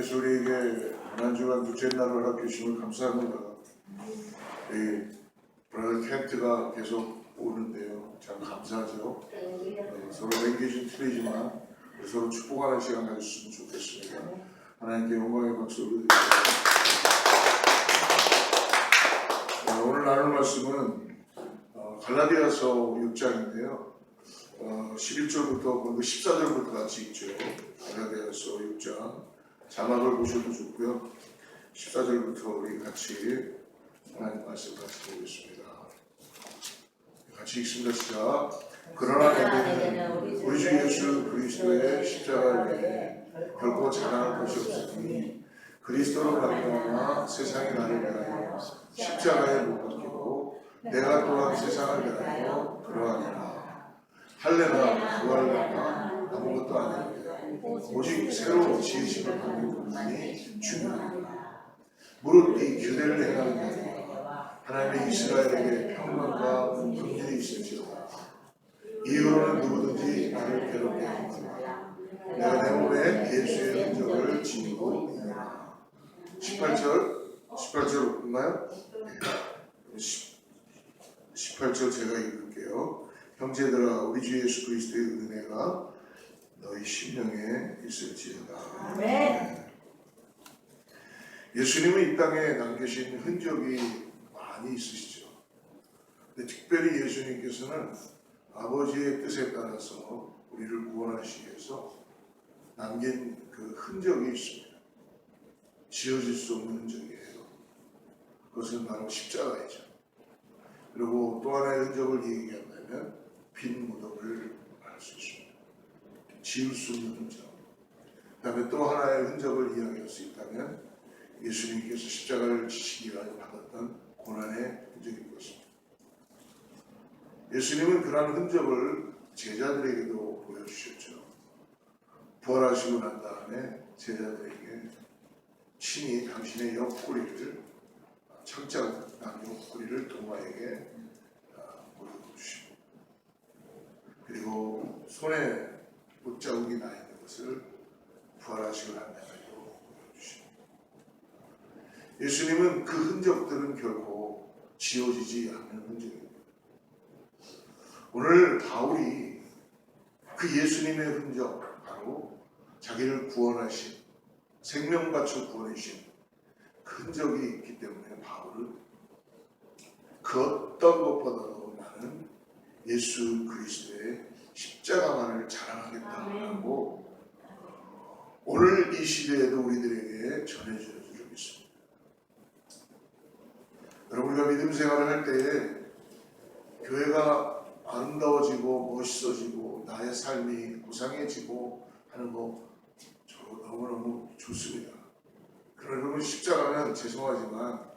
저희에게 한 주간 둘째 날을 허락해주심을 감사합니다. 이 브라더 켄트가 계속 오는데요. 참 감사하죠. 어, 서로 랭귀지는 틀리지만 서로 축복하는 시간 가졌으면 좋겠습니다. 하나님께 영광의 박수를 드립니다. 자, 오늘 나눌 말씀은 어, 갈라디아서 6장인데요. 어, 11절부터 그 14절부터 같이 읽죠. 갈라디아서 6장 자막을 보셔도 좋고요. 14절부터 우리 같이 하나님 말씀 같이 보겠습니다. 같이 읽습니다. 시작. 그러나 내게는 우리 주 예수 그리스도의 십자가를 위해 결코 자랑할 것이 없으니 그리스도로 말미암아 세상이 나를 위하여 십자가에 못 박히고 내가 또한 세상을 위하여 그러하니라 할례나 부활이나 아무것도 아니라 오직 새로 지으심을 받는 것만이 중요합니다. 무릇 이 규례를 행하는 자가 하나님의 이스라엘에게 평강과 긍휼이 있을지어다 이후로는 누구든지 나를 괴롭게 하거나 내가 내 몸에 예수의 흔적을 지니고 있느냐 18절 18절 없나요? 18절 제가 읽을게요. 형제들아 우리 주 예수 그리스도의 은혜가 너희 심령에 있을지어다 아멘. 예수님은 이 땅에 남기신 흔적이 많이 있으시죠. 근데 특별히 예수님께서는 아버지의 뜻에 따라서 우리를 구원하시기 위해서 남긴 그 흔적이 있습니다. 지워질 수 없는 흔적이에요. 그것은 바로 십자가이죠. 그리고 또 하나의 흔적을 얘기한다면 빈 무덤을 말할 수 있습니다. 지울 수 없는 흔적. 그 다음에 또 하나의 흔적을 이야기할 수 있다면 예수님께서 십자가를 지시기 위하여 받았던 고난의 흔적일 것입니다. 예수님은 그러한 흔적을 제자들에게도 보여주셨죠. 부활하시고 난 다음에 제자들에게 친히 당신의 옆구리를 창자난 옆구리를 아, 보여주시고 그리고 손에 못자국이 나 있는 것을 부활하시고 또 보여주시고 예수님은 그 흔적들은 결코 지워지지 않는 흔적입니다. 오늘 바울이 그 예수님의 흔적, 바로 자기를 구원하신, 생명 바쳐 구원하신 그 흔적이 있기 때문에 바울은 그 어떤 것보다도 나는 예수 그리스도의 십자가만을 자랑하겠다고 오늘 이 시대에도 우리들에게 전해주는 줄 믿습니다. 여러분 우리가 믿음 생활을 할 때에 교회가 아름다워지고 멋있어지고 나의 삶이 고상해지고 하는 거저 너무너무 좋습니다. 그러면 십자가는 죄송하지만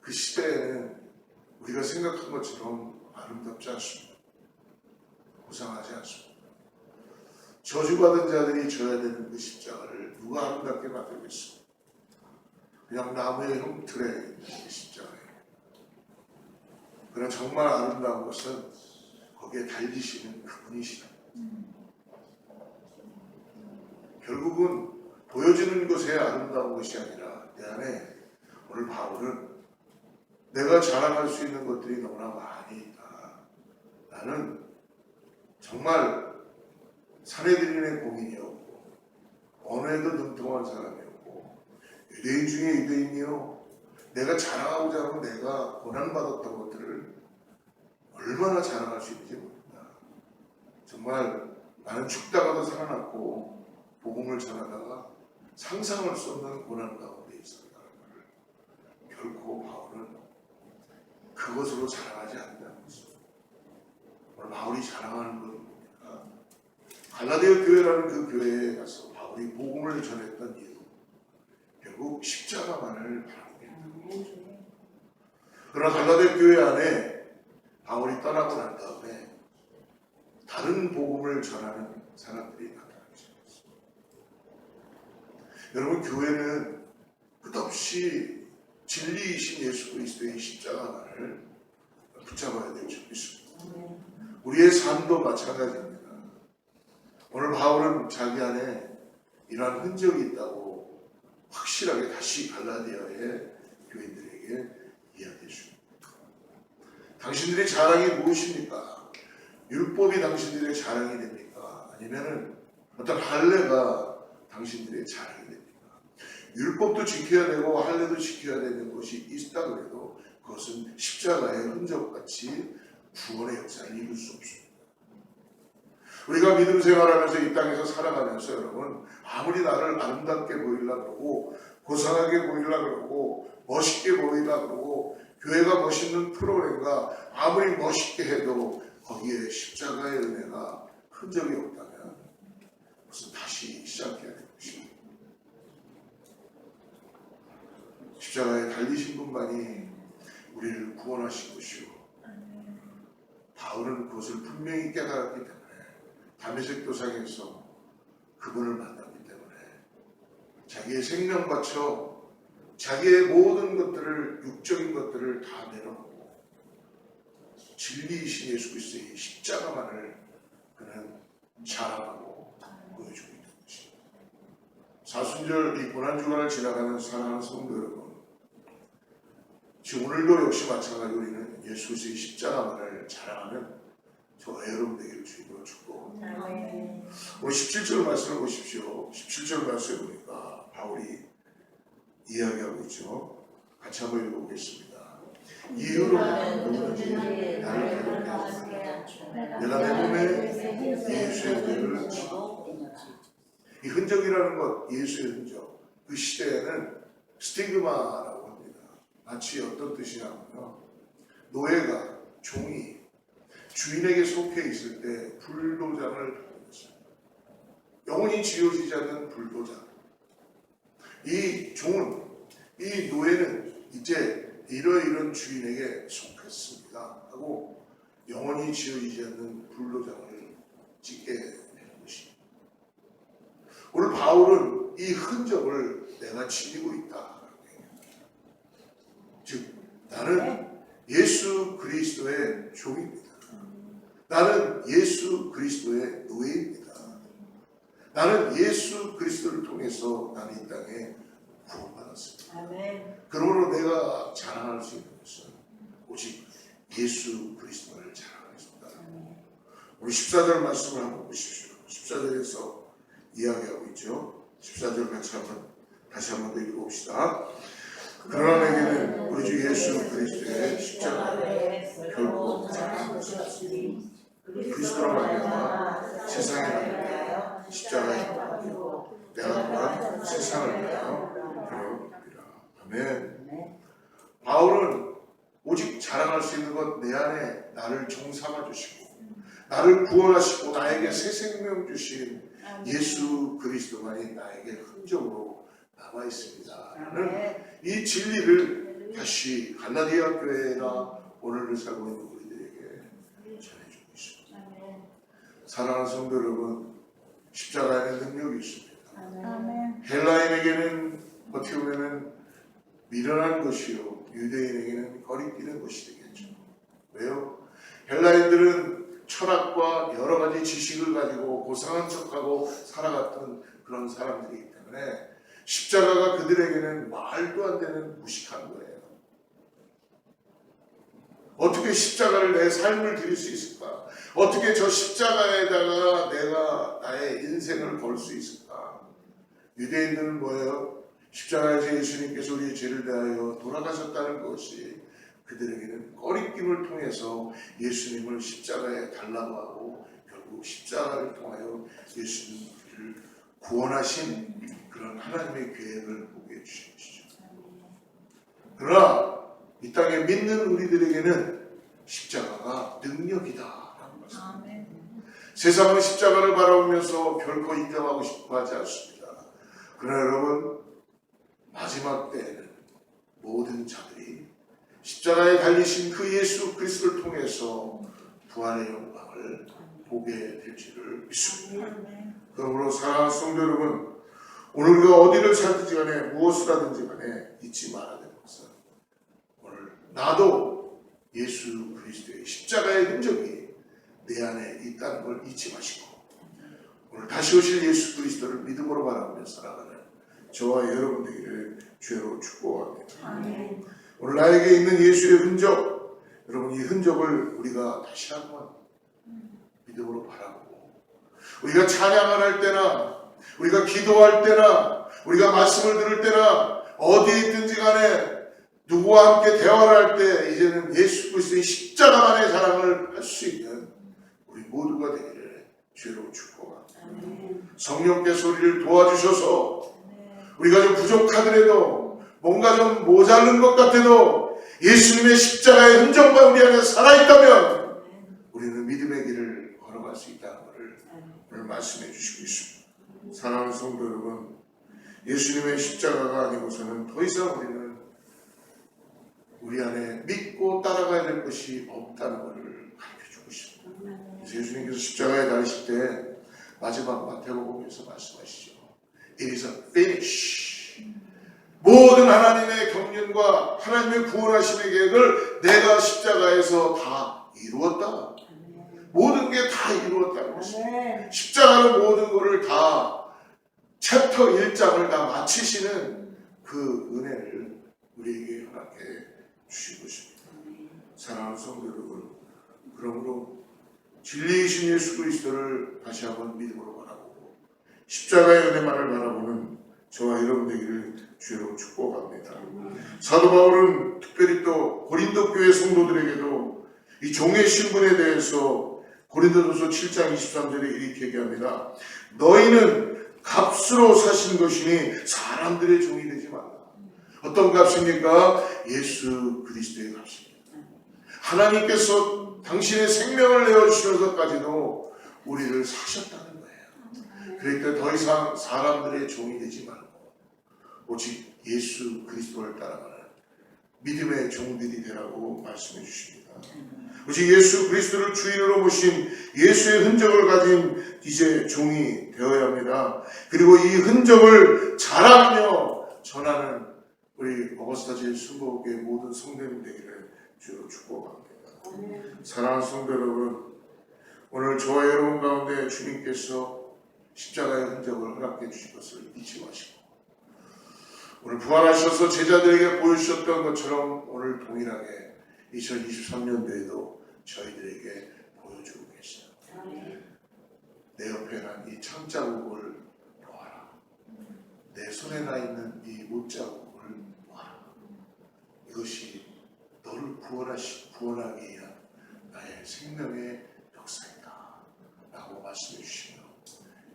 그 시대에는 우리가 생각한 것처럼 아름답지 않습니다. 고상하지 않습니다. 저주받은 자들이 져야 되는 그 십자가를 누가 아름답게 만들겠습니까? 그냥 나무의 흉틀에 있는 그 십자가예요. 그러나 정말 아름다운 것은 거기에 달리시는 그분이시다. 결국은 보여지는 것에 아름다운 것이 아니라 내 안에 오늘 바울은 내가 자랑할 수 있는 것들이 너무나 많이 있다. 나는 정말 사내들인의 공인이었고 언어에도 능통한 사람이었고 유대인 중에 유대인이요. 내가 자랑하고자 하면 내가 고난받았던 것들을 얼마나 자랑할 수 있는지 모릅니다. 정말 나는 죽다가도 살아났고 복음을 전하다가 상상할 수 없는 고난 가운데 있었다는 것을 결코 바울은 그것으로 자랑하지 않는다 오늘 바울이 자랑하는 것은 뭡니까? 갈라디아 교회라는 그 교회에 가서 바울이 복음을 전했던 이유 결국 십자가만을 바라보게 했다. 그러나 갈라디아 교회 안에 바울이 떠나고 난 다음에 다른 복음을 전하는 사람들이 나타나기 시작했습니다. 여러분 교회는 끝없이 진리이신 예수 그리스도의 십자가만을 붙잡아야 될줄 믿습니다. 우리의 삶도 마찬가지입니다. 오늘 바울은 자기 안에 이러한 흔적이 있다고 확실하게 다시 갈라디아의 교인들에게 이야기해 줍니다. 당신들의 자랑이 무엇입니까? 율법이 당신들의 자랑이 됩니까? 아니면은 어떤 할례가 당신들의 자랑이 됩니까? 율법도 지켜야 되고 할례도 지켜야 되는 것이 있다 그래도 그것은 십자가의 흔적같이 구원의 역사를 이룰 수 없습니다. 우리가 믿음 생활하면서 이 땅에서 살아가면서 여러분 아무리 나를 아름답게 보이려 그러고 고상하게 보이려 그러고 멋있게 보이려 그러고 교회가 멋있는 프로그램과 아무리 멋있게 해도 거기에 십자가의 은혜가 흔적이 없다면 무슨 다시 시작해야 될 것입니다. 십자가에 달리신 분만이 우리를 구원하신 것이요. 바울은 그것을 분명히 깨달았기 때문에 담에색 도상에서 그분을 만났기 때문에 자기의 생명 바쳐 자기의 모든 것들을 육적인 것들을 다 내려놓고 진리이신 예수 그리스도의 십자가만을 그는 자랑하고 보여주고 있는 것입니다. 사순절 이 고난 주간을 지나가는 사랑하는 성도 여러분 지금 오늘도 역시 마찬가지로 우리는 예수 그리스도의 십자가만을 자랑하는 저 여러분 되기를 주님으로 축복 아멘. 오늘 17절 말씀을 보십시오. 17절 말씀에 보니까 바울이 이야기하고 있죠. 같이 한번 읽어보겠습니다. 이유로 누구든지 나를 괴롭게 내가 내 몸에 예수의 흔적을 이 흔적이라는 것, 예수의 흔적. 그 시대에는 스티그마 마치 어떤 뜻이냐면요. 노예가, 종이 주인에게 속해 있을 때 불도장을 받는 것입니다. 영원히 지워지지 않는 불도장. 이 종은, 이 노예는 이제 이러이런 주인에게 속했습니다. 하고 영원히 지워지지 않는 불도장을 찍게 되는 것입니다. 오늘 바울은 이 흔적을 내가 지니고 있다. 즉, 나는 예수 그리스도의 종입니다. 나는 예수 그리스도의 노예입니다. 나는 예수 그리스도를 통해서 나는 이 땅에 구원받았습니다. 그러므로 내가 자랑할 수 있는 것은 오직 예수 그리스도를 자랑하겠습니다. 우리 14절 말씀을 한번 보십시오. 14절에서 이야기하고 있죠. 14절 같이 한번 다시 한번 더 읽어봅시다. 그러나 내게는 우리 주 예수 그리스도의 십자가 결국 자랑하는 것이 그리스도로 말미암아 세상에 말미암아 십자가에 못 내가 또한 세상을 위하여 그러리라. 아멘. 바울은 오직 자랑할 수 있는 것 내 안에 나를 정삼아 주시고 나를 구원하시고 나에게 새 생명 주신 예수 그리스도만이 나에게 흔적으로 남아 있습니다. 라는 아멘. 이 진리를 다시 갈라디아 교회나 오늘을 살고 있는 우리들에게 전해주고 있습니다. 아멘. 사랑하는 성도 여러분, 십자가에는 능력이 있습니다. 아멘. 헬라인에게는 어떻게 보면 미련한 것이요 유대인에게는 거리끼는 것이 되겠죠. 왜요? 헬라인들은 철학과 여러 가지 지식을 가지고 고상한 척하고 살아갔던 그런 사람들이기 때문에 십자가가 그들에게는 말도 안 되는 무식한 거예요. 어떻게 십자가를 내 삶을 드릴 수 있을까? 어떻게 저 십자가에다가 내가 나의 인생을 걸 수 있을까? 유대인들은 뭐예요? 십자가에서 예수님께서 우리의 죄를 대하여 돌아가셨다는 것이 그들에게는 꺼리낌을 통해서 예수님을 십자가에 달라고 하고 결국 십자가를 통하여 예수님을 구원하신 그런 하나님의 계획을 보게 해주신 것이죠. 그러나 이 땅에 믿는 우리들에게는 십자가가 능력이다라는. 아멘. 세상은 십자가를 바라보면서 결코 인정하고 싶어 하지 않습니다. 그러나 여러분, 마지막 때에는 모든 자들이 십자가에 달리신 그 예수 그리스도를 통해서 부활의 영광을 보게 될 줄을 믿습니다. 그러므로 사랑하는 성도 여러분, 오늘 우리가 어디를 살든지 간에 무엇을 하든지 간에 잊지 말아야 될 것은 오늘 나도 예수 그리스도의 십자가의 흔적이 내 안에 있다는 걸 잊지 마시고 오늘 다시 오실 예수 그리스도를 믿음으로 바라보며 살아가는 저와 여러분 되기를 죄로 축복합니다. 아멘. 오늘 나에게 있는 예수의 흔적, 여러분 이 흔적을 우리가 다시 한번 믿음으로 바라보고 우리가 찬양을 할 때나 우리가 기도할 때나 우리가 말씀을 들을 때나 어디에 있든지 간에 누구와 함께 대화를 할 때 이제는 예수 그리스도의 십자가만의 자랑을 할 수 있는 우리 모두가 되기를 죄로 축복합니다. 성령께서 우리를 도와주셔서. 우리가 좀 부족하더라도 뭔가 좀 모자른 것 같아도 예수님의 십자가의 흔적만 우리 안에 살아있다면 우리는 믿음의 길을 걸어갈 수 있다는 것을 오늘 말씀해 주시고 있습니다. 사랑하는 성도 여러분, 예수님의 십자가가 아니고서는 더 이상 우리는 우리 안에 믿고 따라가야 될 것이 없다는 것을 가르쳐 주고 있습니다. 그래서 예수님께서 십자가에 달리실 때 마지막 마태복음에서 말씀하시죠. It is a finish. 모든 하나님의 경륜과 하나님의 구원하심의 계획을 내가 십자가에서 다 이루었다. 모든 게 다 이루었다는 것입니다. 아멘. 십자가로 모든 것을 다 챕터 1장을 다 마치시는 그 은혜를 우리에게 허락해 주신 것입니다. 사랑하는 성도 여러분, 그러므로 진리이신 예수 그리스도를 다시 한번 믿음으로 바라보고 십자가의 은혜만을 바라보는 저와 여러분 되기를 주로 축복합니다. 사도 바울은 특별히 또 고린도 교회 성도들에게도 이 종의 신분에 대해서 고린도전서 7장 23절에 이렇게 얘기합니다. 너희는 값으로 사신 것이니 사람들의 종이 되지 말라. 어떤 값입니까? 예수 그리스도의 값입니다. 하나님께서 당신의 생명을 내어주시면서까지도 우리를 사셨다는 거예요. 그러니까 더 이상 사람들의 종이 되지 말고 오직 예수 그리스도를 따라가는 믿음의 종들이 되라고 말씀해 주십니다. 오직 예수 그리스도를 주인으로 모신 예수의 흔적을 가진 이제 종이 되어야 합니다. 그리고 이 흔적을 자랑하며 전하는 우리 어거스타 제일 순복의 모든 성도님 되기를 주로 축복합니다. 사랑하는 성도 여러분, 오늘 저와 여러분 가운데 주님께서 십자가의 흔적을 허락해 주신 것을 잊지 마시고 오늘 부활하셔서 제자들에게 보여주셨던 것처럼 오늘 동일하게 2023년도에도 저희들에게 보여주고 계세요. 내 옆에 난 이 창자국을 보아라. 내 손에 나 있는 이 못자국을 보아라. 이것이 너를 구원하시, 구원하기 위한 나의 생명의 역사이다. 라고 말씀해 주시며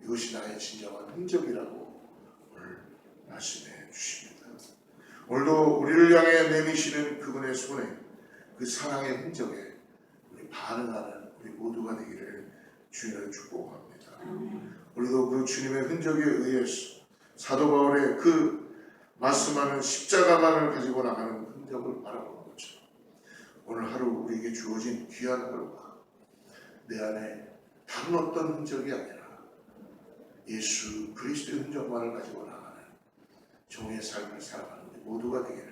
이것이 나의 진정한 흔적이라고 오늘 말씀해 주십니다. 오늘도 우리를 향해 내미시는 그분의 손에 그 사랑의 흔적에 우리 반응하는 우리 모두가 되기를 주님을 축복합니다. 우리도 그 주님의 흔적에 의해서 사도 바울의 그 말씀하는 십자가만을 가지고 나가는 흔적을 바라보는 것처럼 오늘 하루 우리에게 주어진 귀한 하루가 내 안에 다른 어떤 흔적이 아니라 예수 그리스도의 흔적만을 가지고 나가는 종의 삶을 살아가는 모두가 되기를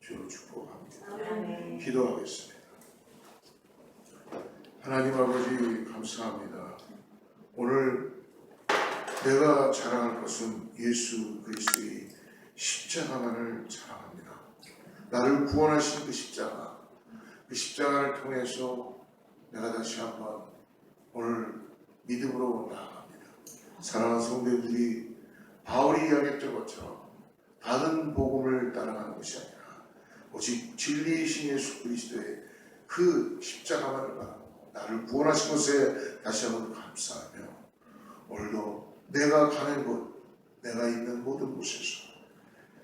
주로 축복합니다. 기도하겠습니다. 하나님 아버지 감사합니다. 오늘 내가 자랑할 것은 예수 그리스도의 십자가만을 자랑합니다. 나를 구원하신 그 십자가, 그 십자가를 통해서 내가 다시 한번 오늘 믿음으로 나아갑니다. 사랑하는 성도들이 바울이 이야기했던 것처럼 다른 복음을 따라가는 것이 아니라 오직 진리이신 예수 그리스도의 그 십자가만을 바라고 나를 구원하신 것에 다시 한번 감사하며 오늘도 내가 가는 곳, 내가 있는 모든 곳에서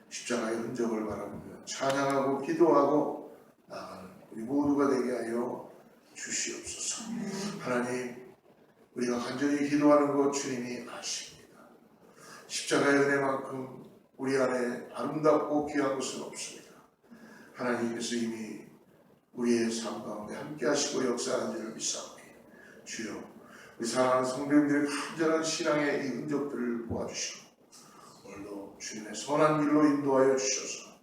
십자가의 흔적을 바라보며 찬양하고 기도하고 나아가는 우리 모두가 되게 하여 주시옵소서. 하나님, 우리가 간절히 기도하는 것 주님이 아십니다. 십자가의 은혜만큼 우리 안에 아름답고 귀한 것은 없습니다. 하나님께서 이미 우리의 삶 가운데 함께 하시고 역사하는 줄을 믿사오니 주여 우리 사랑하는 성도님들의 간절한 신앙의 이 흔적들을 보아주시고 오늘도 주님의 선한 길로 인도하여 주셔서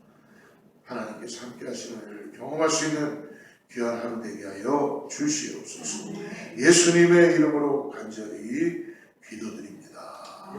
하나님께서 함께 하시는 일을 경험할 수 있는 귀한 하루 되게 하여 주시옵소서 예수님의 이름으로 간절히 기도드립니다.